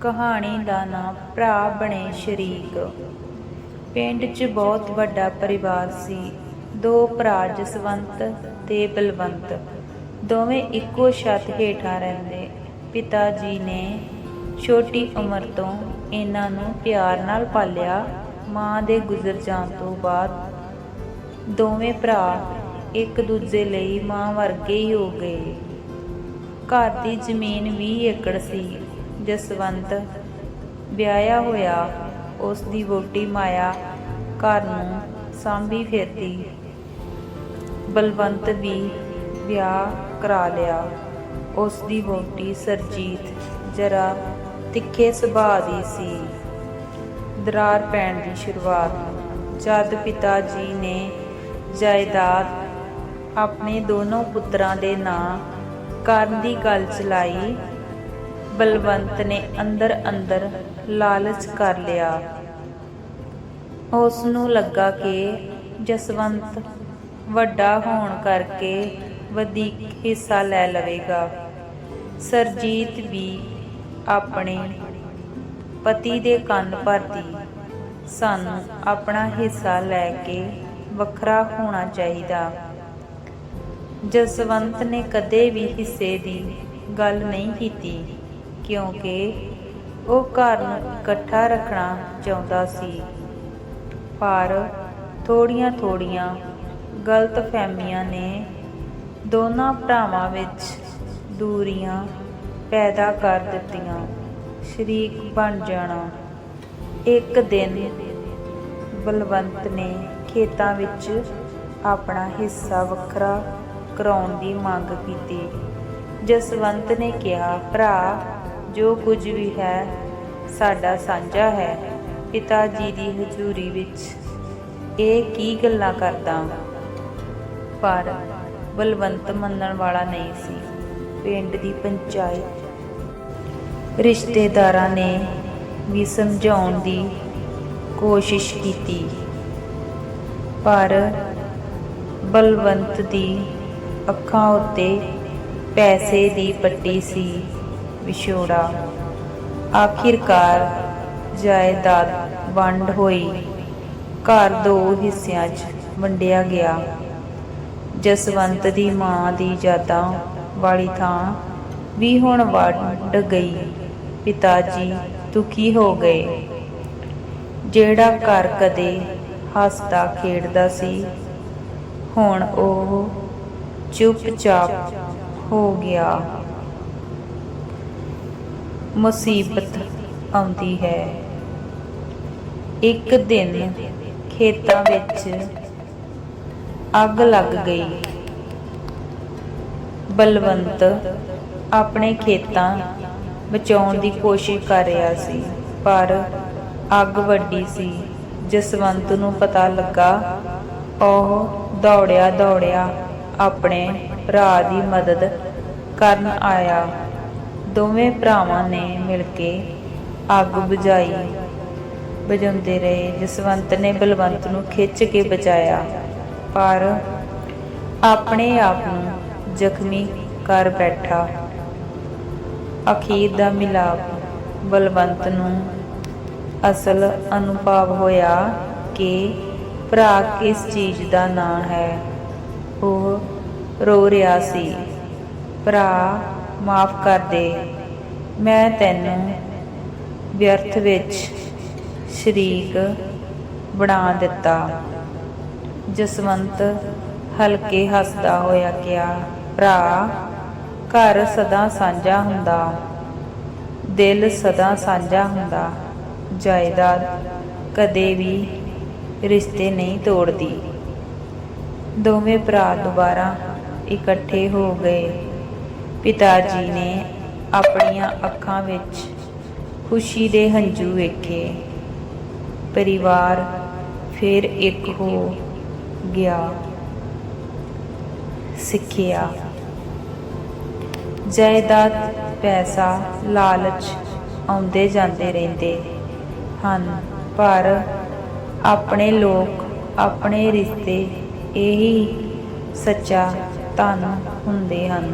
ਕਹਾਣੀ ਦਾ ਨਾਮ ਭਰਾ ਬਣੇ ਸ਼ਰੀਕ। ਪਿੰਡ 'ਚ ਬਹੁਤ ਵੱਡਾ ਪਰਿਵਾਰ ਸੀ। ਦੋ ਭਰਾ ਜਸਵੰਤ ਤੇ ਬਲਵੰਤ। ਦੋਵੇਂ ਇੱਕੋ ਛੱਤ ਹੇਠਾਂ ਰਹਿੰਦੇ। ਪਿਤਾ ਜੀ ਨੇ ਛੋਟੀ ਉਮਰ ਤੋਂ ਇਹਨਾਂ ਨੂੰ ਪਿਆਰ ਨਾਲ ਪਾਲਿਆ। ਮਾਂ ਦੇ ਗੁਜ਼ਰ ਜਾਣ ਤੋਂ ਬਾਅਦ ਦੋਵੇਂ ਭਰਾ ਇੱਕ ਦੂਜੇ ਲਈ ਮਾਂ ਵਰਗੇ ਹੀ ਹੋ ਗਏ। ਘਰ ਦੀ ਜ਼ਮੀਨ 20 ਏਕੜ ਸੀ। ਜਸਵੰਤ ਵਿਆਹਿਆ ਹੋਇਆ, ਉਸ ਦੀ ਵੋਟੀ ਮਾਇਆ ਘਰ ਨੂੰ ਸਾਂਭੀ ਫਿਰਦੀ। ਬਲਵੰਤ ਵੀ ਵਿਆਹ ਕਰਾ ਲਿਆ। ਉਸ ਦੀ ਵੋਟੀ ਸਰਜੀਤ ਜਰਾ ਤਿੱਖੇ ਸੁਭਾਅ ਦੀ ਸੀ। ਦਰਾਰ ਪੈਣ ਦੀ ਸ਼ੁਰੂਆਤ। ਜਦ ਪਿਤਾ ਜੀ ਨੇ ਜਾਇਦਾਦ ਆਪਣੇ ਦੋਨੋਂ ਪੁੱਤਰਾਂ ਦੇ ਨਾਂ ਕਰਨ ਦੀ ਗੱਲ ਚਲਾਈ ਬਲਵੰਤ ਨੇ ਅੰਦਰ ਅੰਦਰ ਲਾਲਚ ਕਰ ਲਿਆ। ਉਸ ਨੂੰ ਲੱਗਾ ਕਿ ਜਸਵੰਤ ਵੱਡਾ ਹੋਣ ਕਰਕੇ ਵਧੇਕ ਹਿੱਸਾ ਲੈ ਲਵੇਗਾ। ਸਰਜੀਤ ਵੀ ਆਪਣੇ ਪਤੀ ਦੇ ਕੰਨ ਭਰਦੀ, ਸਾਨੂੰ ਆਪਣਾ ਹਿੱਸਾ ਲੈ ਕੇ ਵੱਖਰਾ ਹੋਣਾ ਚਾਹੀਦਾ। ਜਸਵੰਤ ਨੇ ਕਦੇ ਵੀ ਹਿੱਸੇ ਦੀ ਗੱਲ ਨਹੀਂ ਕੀਤੀ। ਕਿਉਂਕਿ ਉਹ ਘਰ ਨੂੰ ਇਕੱਠਾ ਰੱਖਣਾ ਚਾਹੁੰਦਾ ਸੀ। ਪਰ ਥੋੜੀਆਂ ਥੋੜੀਆਂ ਗਲਤ ਫਹਿਮੀਆਂ ਨੇ ਦੋਨਾਂ ਭਰਾਵਾਂ ਵਿੱਚ ਦੂਰੀਆਂ ਪੈਦਾ ਕਰ ਦਿੱਤੀਆਂ। ਸ਼ਰੀਕ ਬਣ ਜਾਣਾ। ਇੱਕ ਦਿਨ ਬਲਵੰਤ ਨੇ ਖੇਤਾਂ ਵਿੱਚ ਆਪਣਾ ਹਿੱਸਾ ਵੱਖਰਾ ਕਰਾਉਣ ਦੀ ਮੰਗ ਕੀਤੀ। ਜਸਵੰਤ ਨੇ ਕਿਹਾ, ਭਰਾ ਜੋ ਕੁਝ ਵੀ ਹੈ, ਸਾਡਾ ਸਾਂਝਾ ਹੈ ਪਿਤਾ ਜੀ ਦੀ ਹਜ਼ੂਰੀ ਵਿੱਚ। ਇਹ ਕੀ ਗੱਲਾਂ ਕਰਦਾ ਪਰ ਬਲਵੰਤ ਮੰਨਣ ਵਾਲਾ ਨਹੀਂ ਸੀ। ਪਿੰਡ ਦੀ ਪੰਚਾਇਤ ਰਿਸ਼ਤੇਦਾਰਾਂ ਨੇ ਵੀ ਸਮਝਾਉਣ ਦੀ ਕੋਸ਼ਿਸ਼ ਕੀਤੀ। ਪਰ ਬਲਵੰਤ ਦੀ ਅੱਖਾਂ ਉੱਤੇ ਪੈਸੇ ਦੀ ਪੱਟੀ ਸੀ। ਵਿਛੋੜਾ। ਆਖਿਰਕਾਰ ਜਾਇਦਾਦ ਵੰਡ ਹੋਈ। ਘਰ ਦੋ ਹਿੱਸਿਆਂ 'ਚ ਵੰਡਿਆ ਗਿਆ। ਜਸਵੰਤ ਦੀ ਮਾਂ ਦੀ ਯਾਦਾਂ ਵਾਲੀ ਥਾਂ ਵੀ ਹੁਣ ਵੰਡ ਗਈ। ਪਿਤਾ ਜੀ ਦੁਖੀ ਹੋ ਗਏ। ਜਿਹੜਾ ਘਰ ਕਦੇ ਹੱਸਦਾ ਖੇਡਦਾ ਸੀ, ਹੁਣ ਉਹ ਚੁੱਪਚਾਪ ਹੋ ਗਿਆ। ਮੁਸੀਬਤ ਆਉਂਦੀ ਹੈ। ਇੱਕ ਦਿਨ ਖੇਤਾਂ ਵਿੱਚ ਅੱਗ ਲੱਗ ਗਈ। ਬਲਵੰਤ ਆਪਣੇ ਖੇਤਾਂ ਬਚਾਉਣ ਦੀ ਕੋਸ਼ਿਸ਼ ਕਰ ਰਿਹਾ ਸੀ, ਪਰ ਅੱਗ ਵੱਡੀ ਸੀ। ਜਸਵੰਤ ਨੂੰ ਪਤਾ ਲੱਗਾ, ਉਹ ਦੌੜਿਆ ਦੌੜਿਆ ਆਪਣੇ ਭਰਾ ਦੀ ਮਦਦ ਕਰਨ ਆਇਆ। ਦੋਵੇਂ ਭਰਾਵਾਂ ਨੇ ਮਿਲ ਕੇ ਅੱਗ ਬੁਝਾਈ। ਬੁਝਾਉਂਦੇ ਰਹੇ, ਜਸਵੰਤ ਨੇ ਬਲਵੰਤ ਨੂੰ ਖਿੱਚ ਕੇ ਬਚਾਇਆ। ਪਰ ਆਪਣੇ ਆਪ ਨੂੰ ਜ਼ਖਮੀ ਕਰ ਬੈਠਾ। ਅਖੀਰ ਦਾ ਮਿਲਾਪ ਬਲਵੰਤ ਨੂੰ ਅਸਲ ਅਨੁਭਵ ਹੋਇਆ ਕਿ ਭਰਾ ਕਿਸ ਚੀਜ਼ ਦਾ ਨਾਂ ਹੈ। ਉਹ ਰੋ ਰਿਹਾ ਸੀ। ਭਰਾ ਮਾਫ ਕਰ ਦੇ। ਮੈਂ ਤੈਨੂੰ ਵਿਅਰਥ ਵਿੱਚ ਸ਼ਰੀਕ ਬਣਾ ਦਿੱਤਾ। ਜਸਵੰਤ ਹਲਕੇ ਹੱਸਦਾ ਹੋਇਆ ਕਿਹਾ, ਭਰਾ, ਘਰ ਸਦਾ ਸਾਂਝਾ ਹੁੰਦਾ। ਦਿਲ ਸਦਾ ਸਾਂਝਾ ਹੁੰਦਾ। ਜਾਇਦਾਦ ਕਦੇ ਵੀ ਰਿਸ਼ਤੇ ਨਹੀਂ ਤੋੜਦੀ। ਦੋਵੇਂ ਭਰਾ ਦੁਬਾਰਾ ਇਕੱਠੇ ਹੋ ਗਏ। ਪਿਤਾ ਜੀ ਨੇ ਆਪਣੀਆਂ ਅੱਖਾਂ ਵਿੱਚ ਖੁਸ਼ੀ ਦੇ ਹੰਝੂ ਵੇਖੇ। ਪਰਿਵਾਰ ਫਿਰ ਇੱਕ ਹੋ ਗਿਆ। ਸਿੱਖਿਆ। ਜਾਇਦਾਦ ਪੈਸਾ ਲਾਲਚ ਆਉਂਦੇ ਜਾਂਦੇ ਰਹਿੰਦੇ ਹਨ, ਪਰ ਆਪਣੇ ਲੋਕ, ਆਪਣੇ ਰਿਸ਼ਤੇ ਇਹੀ ਸੱਚਾ ਧਨ ਹੁੰਦੇ ਹਨ।